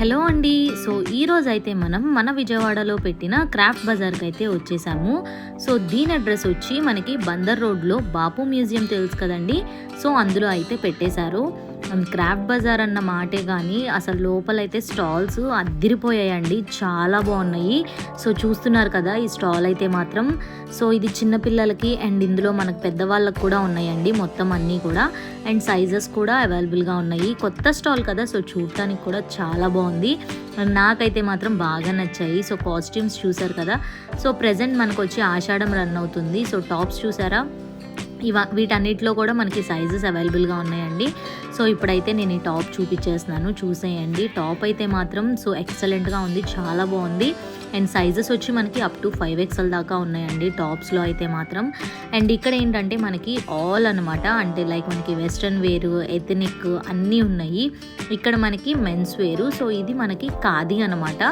Hello అండి. So ఈ అయితే మనం మన విజయవాడలో పెట్టిన క్రాఫ్ట్ బజార్కి అయితే వచ్చేసాము. సో దీని అడ్రస్ వచ్చి మనకి బందర్ రోడ్లో బాపు మ్యూజియం తెలుసు కదండి. సో అందులో అయితే పెట్టేశారు. క్రాఫ్ట్ బజార్ అన్న మాటే కానీ అసలు లోపలైతే స్టాల్స్ అద్దిరిపోయాయండి. చాలా బాగున్నాయి. సో చూస్తున్నారు కదా ఈ స్టాల్ అయితే మాత్రం. సో ఇది చిన్నపిల్లలకి అండ్ ఇందులో మనకు పెద్దవాళ్ళకి కూడా ఉన్నాయండి మొత్తం అన్నీ కూడా. అండ్ సైజెస్ కూడా అవైలబుల్గా ఉన్నాయి. కొత్త స్టాల్ కదా సో చూడటానికి కూడా చాలా బాగుంది. నాకైతే మాత్రం బాగా నచ్చాయి. సో కాస్ట్యూమ్స్ చూసారు కదా సో ప్రజెంట్ మనకు వచ్చి ఆషాఢం రన్ అవుతుంది. సో టాప్స్ చూసారా? ఇవ వీటన్నిటిలో కూడా మనకి సైజెస్ అవైలబుల్గా ఉన్నాయండి. సో ఇప్పుడైతే నేను ఈ టాప్ చూపించేస్తున్నాను చూసేయండి. టాప్ అయితే మాత్రం సో ఎక్సలెంట్గా ఉంది. చాలా బాగుంది. అండ్ సైజెస్ వచ్చి మనకి అప్ టు ఫైవ్ ఎక్స్ఎల్ దాకా ఉన్నాయండి టాప్స్లో అయితే మాత్రం. అండ్ ఇక్కడ ఏంటంటే మనకి ఆల్ అనమాట అంటే లైక్ మనకి వెస్ట్రన్ వేరు ఎథనిక్ అన్నీ ఉన్నాయి. ఇక్కడ మనకి మెన్స్ వేరు సో ఇది మనకి ఖాదీ అనమాట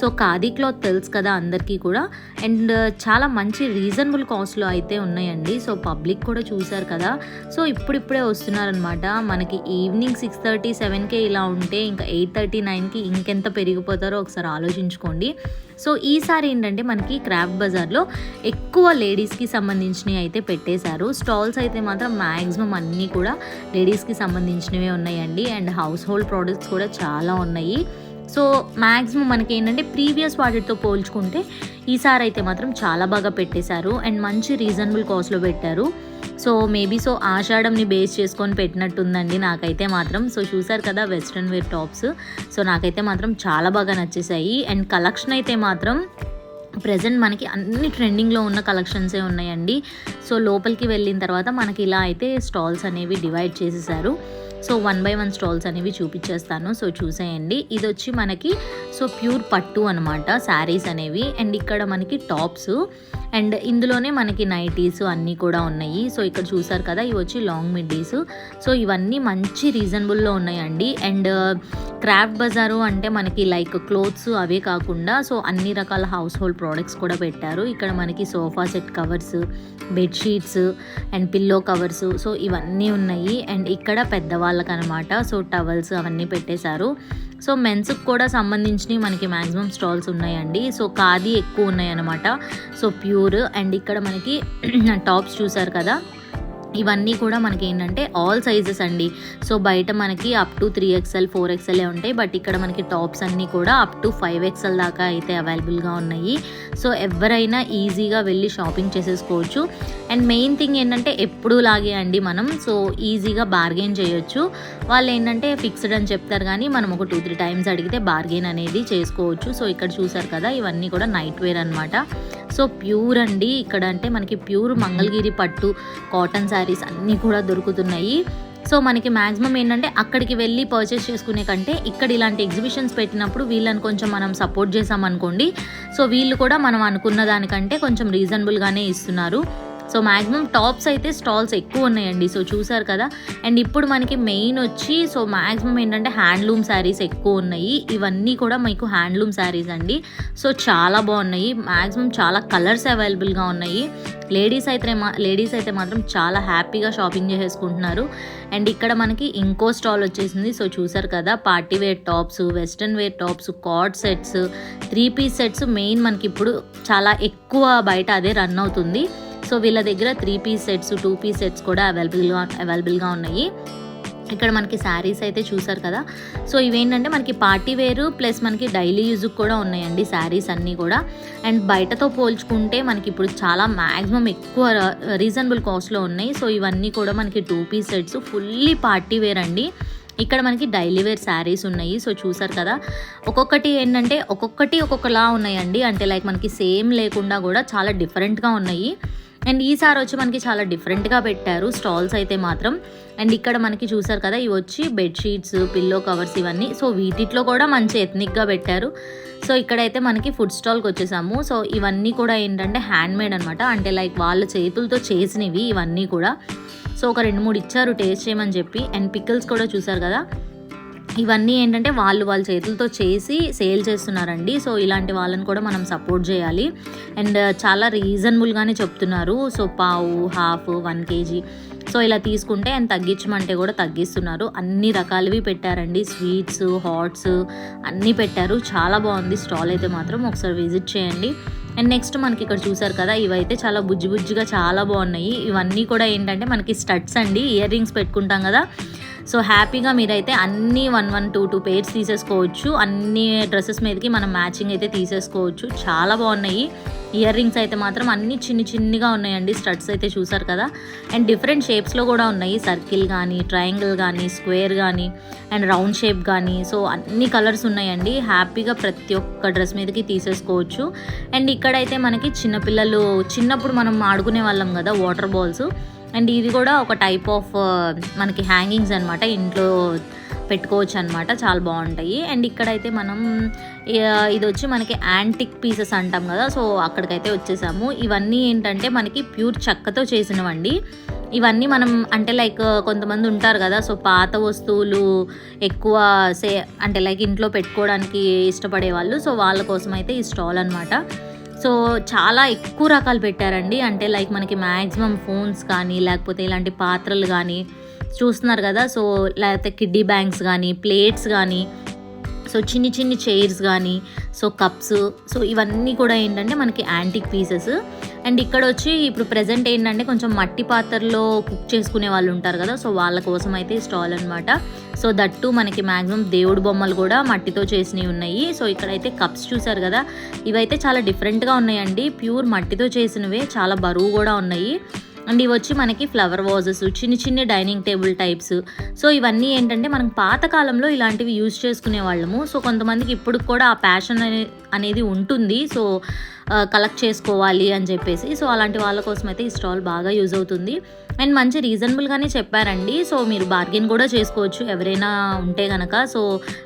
సో ఖాదీ క్లాత్ తెలుసు కదా అందరికీ కూడా. అండ్ చాలా మంచి రీజనబుల్ కాస్ట్లో అయితే ఉన్నాయండి. సో పబ్లిక్ కూడా చూశారు కదా. సో ఇప్పుడిప్పుడే వస్తున్నారనమాట మనకి ఈవినింగ్ సిక్స్ థర్టీ సెవెన్కే ఇలా ఉంటే ఇంకా ఎయిట్ థర్టీ నైన్కి ఇంకెంత పెరిగిపోతారో ఒకసారి ఆలోచించుకోండి. సో ఈసారి ఏంటంటే మనకి క్రాఫ్ట్ బజార్లో ఎక్కువ లేడీస్కి సంబంధించినవి అయితే పెట్టేశారు. స్టాల్స్ అయితే మాత్రం మ్యాక్సిమం అన్నీ కూడా లేడీస్కి సంబంధించినవే ఉన్నాయండి. అండ్ హౌస్ హోల్డ్ ప్రోడక్ట్స్ కూడా చాలా ఉన్నాయి. సో మ్యాక్సిమం మనకి ఏంటంటే ప్రీవియస్ వాటితో పోల్చుకుంటే ఈసారి అయితే మాత్రం చాలా బాగా పెట్టేశారు. అండ్ మంచి రీజనబుల్ కాస్ట్లో పెట్టారు. సో మేబీ సో ఆషాఢంని బేస్ చేసుకొని పెట్టినట్టుందండి నాకైతే మాత్రం. సో చూసారు కదా వెస్ట్రన్ వేర్ టాప్స్ సో నాకైతే మాత్రం చాలా బాగా నచ్చేసాయి. అండ్ కలెక్షన్ అయితే మాత్రం ప్రజెంట్ మనకి అన్ని ట్రెండింగ్లో ఉన్న కలెక్షన్సే ఉన్నాయండి. సో లోపలికి వెళ్ళిన తర్వాత మనకి ఇలా అయితే స్టాల్స్ అనేవి డివైడ్ చేసేసారు. So one by one stalls అనేవి చూపించేస్తాను. సో చూసేయండి. ఇది వచ్చి మనకి సో ప్యూర్ పట్టు అనమాట శారీస్ అనేవి. అండ్ ఇక్కడ మనకి టాప్స్ అండ్ ఇందులోనే మనకి నైటీస్ అన్నీ కూడా ఉన్నాయి. సో ఇక్కడ చూసారు కదా ఇవి వచ్చి లాంగ్ మిడ్డీస్ సో ఇవన్నీ మంచి రీజనబుల్లో ఉన్నాయండి. అండ్ క్రాఫ్ట్ బజారు అంటే మనకి లైక్ క్లోత్స్ అవే కాకుండా సో అన్ని రకాల హౌస్ హోల్డ్ ప్రోడక్ట్స్ కూడా పెట్టారు. ఇక్కడ మనకి sofa set covers bedsheets and pillow covers so ఇవన్నీ ఉన్నాయి. అండ్ ఇక్కడ పెద్దవాళ్ళకనమాట. సో టవల్స్ అవన్నీ పెట్టేశారు. సో మెన్స్కి కూడా సంబంధించినవి మనకి మ్యాక్సిమం స్టాల్స్ ఉన్నాయండి. సో ఖాదీ ఎక్కువ ఉన్నాయన్నమాట. సో ప్యూర్ అండ్ ఇక్కడ మనకి టాప్స్ చూసారు కదా? ఇవన్నీ కూడా మనకి ఏంటంటే ఆల్ సైజెస్ అండి. సో బయట మనకి up to three XL four XL ఉంటాయి. బట్ ఇక్కడ మనకి టాప్స్ అన్నీ కూడా అప్ టు ఫైవ్ ఎక్స్ఎల్ దాకా అయితే అవైలబుల్గా ఉన్నాయి. సో ఎవరైనా ఈజీగా వెళ్ళి షాపింగ్ చేసేసుకోవచ్చు. అండ్ మెయిన్ థింగ్ ఏంటంటే ఎప్పుడు లాగే అండి మనం. సో ఈజీగా బార్గెన్ చేయొచ్చు. వాళ్ళు ఏంటంటే ఫిక్స్డ్ అని చెప్తారు కానీ మనం ఒక టూ త్రీ టైమ్స్ అడిగితే బార్గెన్ అనేది చేసుకోవచ్చు. సో ఇక్కడ చూసారు కదా ఇవన్నీ కూడా నైట్ వేర్ అనమాట సో ప్యూర్ అండి. ఇక్కడ అంటే మనకి ప్యూర్ మంగళగిరి పట్టు కాటన్ శారీస్ అన్నీ కూడా దొరుకుతున్నాయి. సో మనకి మ్యాక్సిమం ఏంటంటే అక్కడికి వెళ్ళి పర్చేస్ చేసుకునే కంటే ఇక్కడ ఇలాంటి ఎగ్జిబిషన్స్ పెట్టినప్పుడు వీళ్ళని కొంచెం మనం సపోర్ట్ చేసామనుకోండి సో వీళ్ళు కూడా మనం అనుకున్న దానికంటే కొంచెం రీజనబుల్గానే ఇస్తున్నారు. సో మ్యాక్సిమం టాప్స్ అయితే స్టాల్స్ ఎక్కువ ఉన్నాయండి. సో చూసారు కదా? అండ్ ఇప్పుడు మనకి మెయిన్ వచ్చి సో మ్యాక్సిమం ఏంటంటే హ్యాండ్లూమ్ శారీస్ ఎక్కువ ఉన్నాయి. ఇవన్నీ కూడా మీకు హ్యాండ్లూమ్ శారీస్ అండి. సో చాలా బాగున్నాయి. మ్యాక్సిమం చాలా కలర్స్ అవైలబుల్గా ఉన్నాయి. లేడీస్ అయితే మా లేడీస్ అయితే మాత్రం చాలా హ్యాపీగా షాపింగ్ చేసేసుకుంటున్నారు. అండ్ ఇక్కడ మనకి ఇంకో స్టాల్ వచ్చేసింది. సో చూసారు కదా? Party wear tops western wear tops cord sets three piece sets main మనకి ఇప్పుడు చాలా ఎక్కువ బయట అదే రన్ అవుతుంది. సో వీళ్ళ దగ్గర three piece sets two piece sets కూడా అవైలబుల్గా అవైలబుల్గా ఉన్నాయి. ఇక్కడ మనకి శారీస్ అయితే చూసారు కదా. సో ఇవేంటంటే మనకి పార్టీ వేరు ప్లస్ మనకి డైలీ యూజ్కి కూడా ఉన్నాయండి శారీస్ అన్నీ కూడా. అండ్ బయటతో పోల్చుకుంటే మనకి ఇప్పుడు చాలా మ్యాక్సిమం ఎక్కువ రీజనబుల్ కాస్ట్లో ఉన్నాయి. సో ఇవన్నీ కూడా మనకి two piece sets fully party wear అండి. ఇక్కడ మనకి డైలీ వేర్ శారీస్ ఉన్నాయి. సో చూసారు కదా. ఒక్కొక్కటి ఏంటంటే ఒక్కొక్కటి ఒక్కొక్కలా ఉన్నాయండి. అంటే లైక్ మనకి సేమ్ లేకుండా కూడా చాలా డిఫరెంట్గా ఉన్నాయి. అండ్ ఈసారి వచ్చి మనకి చాలా డిఫరెంట్గా పెట్టారు. స్టాల్స్ అయితే మాత్రం. అండ్ ఇక్కడ మనకి చూసారు కదా ఇవి వచ్చి బెడ్షీట్స్ పిల్లో కవర్స్ ఇవన్నీ. సో వీటిలో కూడా మంచి ఎథనిక్గా పెట్టారు. సో ఇక్కడైతే మనకి ఫుడ్ స్టాల్కి వచ్చేసాము. సో ఇవన్నీ కూడా ఏంటంటే హ్యాండ్ మేడ్ అనమాట అంటే లైక్ వాళ్ళ చేతులతో చేసినవి ఇవన్నీ కూడా. సో ఒక రెండు మూడు ఇచ్చారు టేస్ట్ చేయమని చెప్పి. అండ్ పికిల్స్ కూడా చూసారు కదా. ఇవన్నీ ఏంటంటే వాళ్ళు వాళ్ళ చేతులతో చేసి సేల్ చేస్తున్నారండి. సో ఇలాంటి వాళ్ళని కూడా మనం సపోర్ట్ చేయాలి. అండ్ చాలా రీజనబుల్గానే చెప్తున్నారు. సో పావు హాఫ్ వన్ కేజీ. సో ఇలా తీసుకుంటే అండ్ తగ్గించమంటే కూడా తగ్గిస్తున్నారు. అన్ని రకాలవి పెట్టారండి. స్వీట్స్ హాట్స్ అన్నీ పెట్టారు. చాలా బాగుంది. స్టాల్ అయితే మాత్రం ఒకసారి విజిట్ చేయండి. అండ్ నెక్స్ట్ మనకి ఇక్కడ చూసారు కదా ఇవైతే చాలా బుజ్జి బుజ్జిగా చాలా బాగున్నాయి. ఇవన్నీ కూడా ఏంటంటే మనకి స్టడ్స్ అండి. ఇయర్ రింగ్స్ పెట్టుకుంటాం కదా. సో హ్యాపీగా మీరైతే అన్ని one one two two pairs తీసేసుకోవచ్చు. అన్ని డ్రెస్సెస్ మీదకి మనం మ్యాచింగ్ అయితే తీసేసుకోవచ్చు. చాలా బాగున్నాయి. ఇయర్ రింగ్స్ అయితే మాత్రం అన్ని చిన్ని చిన్నిగా ఉన్నాయండి. స్టడ్స్ అయితే చూసారు కదా. అండ్ డిఫరెంట్ షేప్స్లో కూడా ఉన్నాయి. సర్కిల్ కానీ ట్రయాంగిల్ కానీ స్క్వేర్ కానీ అండ్ రౌండ్ షేప్ కానీ సో అన్ని కలర్స్ ఉన్నాయండి. హ్యాపీగా ప్రతి ఒక్క డ్రెస్ మీదకి తీసేసుకోవచ్చు. అండ్ ఇక్కడైతే మనకి చిన్నపిల్లలు చిన్నప్పుడు మనం ఆడుకునే వాళ్ళం కదా వాటర్ బాల్స్. అండ్ ఇది కూడా ఒక టైప్ ఆఫ్ uh, మనకి హ్యాంగింగ్స్ అనమాట ఇంట్లో పెట్టుకోవచ్చు అనమాట చాలా బాగుంటాయి. అండ్ ఇక్కడైతే మనం ఇది వచ్చి మనకి యాంటిక్ పీసెస్ అంటాం కదా. సో అక్కడికైతే వచ్చేసాము. ఇవన్నీ ఏంటంటే మనకి ప్యూర్ చెక్కతో చేసినవండి. ఇవన్నీ మనం అంటే లైక్ uh, కొంతమంది ఉంటారు కదా. సో పాత వస్తువులు ఎక్కువ సే అంటే లైక్ ఇంట్లో పెట్టుకోవడానికి ఇష్టపడే వాళ్ళు సో వాళ్ళ కోసం అయితే ఈ స్టాల్ అనమాట సో చాలా ఎక్కువ రకాలు పెట్టారండి. అంటే లైక్ మనకి మ్యాక్సిమం ఫోన్స్ కానీ లేకపోతే ఇలాంటి పాత్రలు కానీ చూస్తున్నారు కదా. సో లేకపోతే కిడ్డీ బ్యాంక్స్ కానీ ప్లేట్స్ కానీ సో చిన్ని చిన్ని చైర్స్ కానీ సో కప్స్ సో ఇవన్నీ కూడా ఏంటంటే మనకి యాంటిక్ పీసెస్. అండ్ ఇక్కడ వచ్చి ఇప్పుడు ప్రజెంట్ ఏంటంటే కొంచెం మట్టి పాత్రలో కుక్ చేసుకునే వాళ్ళు ఉంటారు కదా సో వాళ్ళ కోసం అయితే స్టాల్ అనమాట సో దట్టు మనకి మ్యాక్సిమం దేవుడు బొమ్మలు కూడా మట్టితో చేసినవి ఉన్నాయి. సో ఇక్కడైతే కప్స్ చూసారు కదా ఇవైతే చాలా డిఫరెంట్గా ఉన్నాయండి. ప్యూర్ మట్టితో చేసినవే చాలా బరువు కూడా ఉన్నాయి. అండ్ ఇవి వచ్చి మనకి ఫ్లవర్ వాజెస్ చిన్న చిన్న డైనింగ్ టేబుల్ టైప్స్ సో ఇవన్నీ ఏంటంటే మనం పాతకాలంలో ఇలాంటివి యూజ్ చేసుకునే వాళ్ళము. సో కొంతమందికి ఇప్పుడు కూడా ఆ ప్యాషన్ అనే అనేది ఉంటుంది. సో కలెక్ట్ చేసుకోవాలి అని చెప్పేసి. సో అలాంటి వాళ్ళ కోసం అయితే ఈ స్టాల్ బాగా యూజ్ అవుతుంది. అండ్ మంచి రీజనబుల్గానే చెప్పారండి. సో మీరు బార్గెన్ కూడా చేసుకోవచ్చు ఎవరైనా ఉంటే కనుక సో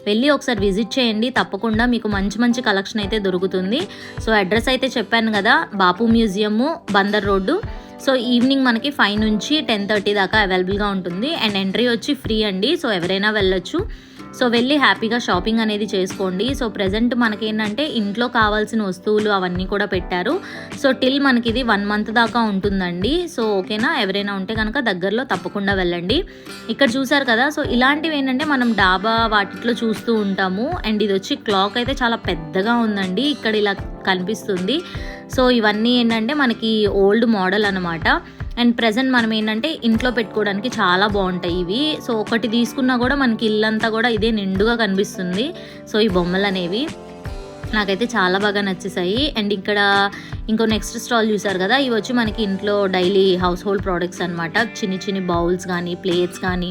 వెళ్ళి ఒకసారి విజిట్ చేయండి. తప్పకుండా మీకు మంచి మంచి కలెక్షన్ అయితే దొరుకుతుంది. సో అడ్రస్ అయితే చెప్పాను కదా Bapu museum Bandar road. So evening మనకి ఫైవ్ నుంచి టెన్ థర్టీ దాకా అవైలబుల్గా ఉంటుంది. అండ్ ఎంట్రీ వచ్చి ఫ్రీ అండి. సో ఎవరైనా వెళ్ళొచ్చు. సో వెళ్ళి హ్యాపీగా షాపింగ్ అనేది చేసుకోండి. సో ప్రజెంట్ మనకేంటంటే ఇంట్లో కావాల్సిన వస్తువులు అవన్నీ కూడా పెట్టారు. సో టిల్ మనకి ఇది వన్ మంత్ దాకా ఉంటుందండి. సో ఓకేనా? ఎవరైనా ఉంటే కనుక దగ్గరలో తప్పకుండా వెళ్ళండి. ఇక్కడ చూసారు కదా? సో ఇలాంటివి ఏంటంటే మనం డాబా వాటిలో చూస్తూ ఉంటాము. అండ్ ఇది వచ్చి క్లాక్ అయితే చాలా పెద్దగా ఉందండి. ఇక్కడ ఇలా కనిపిస్తుంది. సో ఇవన్నీ ఏంటంటే మనకి ఓల్డ్ మోడల్ అనమాట అండ్ ప్రజెంట్ మనం ఏంటంటే ఇంట్లో పెట్టుకోవడానికి చాలా బాగుంటాయి ఇవి. సో ఒకటి తీసుకున్నా కూడా మనకి ఇల్లంతా కూడా ఇదే నిండుగా కనిపిస్తుంది. సో ఈ బొమ్మలు అనేవి నాకైతే చాలా బాగా నచ్చేసాయి. అండ్ ఇక్కడ ఇంకో నెక్స్ట్ స్టాల్ చూసారు కదా ఇవి వచ్చి మనకి ఇంట్లో డైలీ హౌస్ హోల్డ్ ప్రోడక్ట్స్ అనమాట చిన్ని చిన్ని బౌల్స్ కానీ ప్లేట్స్ కానీ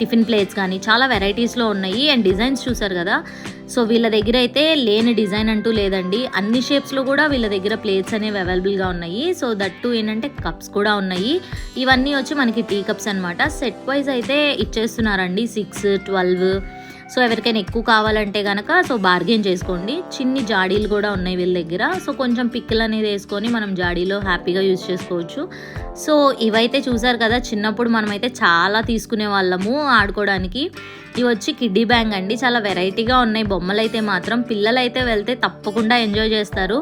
టిఫిన్ ప్లేట్స్ కానీ చాలా వెరైటీస్లో ఉన్నాయి. అండ్ డిజైన్స్ చూసారు కదా? సో వీళ్ళ దగ్గర అయితే లేని డిజైన్ అంటూ లేదండి. అన్ని షేప్స్లో కూడా వీళ్ళ దగ్గర ప్లేట్స్ అనేవి అవైలబుల్గా ఉన్నాయి. సో దట్టు ఏంటంటే కప్స్ కూడా ఉన్నాయి. ఇవన్నీ వచ్చి మనకి టీ కప్స్ అనమాట సెట్ వైజ్ అయితే ఇచ్చేస్తున్నారండి. సిక్స్ ట్వెల్వ్ సో ఎవరికైనా ఎక్కువ కావాలంటే కనుక సో బార్గెన్ చేసుకోండి. చిన్ని జాడీలు కూడా ఉన్నాయి వీళ్ళ దగ్గర. సో కొంచెం పిక్కులు అనేది వేసుకొని మనం జాడీలో హ్యాపీగా యూజ్ చేసుకోవచ్చు. సో ఇవైతే చూసారు కదా చిన్నప్పుడు మనమైతే చాలా తీసుకునే వాళ్ళము ఆడుకోవడానికి. ఇవి వచ్చి కిడ్డీ బ్యాంగ్ అండి. చాలా వెరైటీగా ఉన్నాయి. బొమ్మలు అయితే మాత్రం పిల్లలు అయితే వెళ్తే తప్పకుండా ఎంజాయ్ చేస్తారు.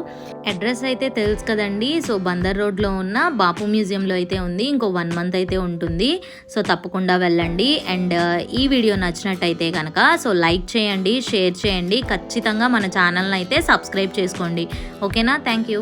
అడ్రస్ అయితే తెలుసు కదండి. సో బందర్ రోడ్లో ఉన్న బాపు మ్యూజియంలో అయితే ఉంది. ఇంకో వన్ మంత్ అయితే ఉంటుంది. సో తప్పకుండా వెళ్ళండి. అండ్ ఈ వీడియో నచ్చినట్టయితే కనుక సో లైక్ చేయండి షేర్ చేయండి. ఖచ్చితంగా మన ఛానల్ని అయితే సబ్స్క్రైబ్ చేసుకోండి. ఓకేనా? Thank you.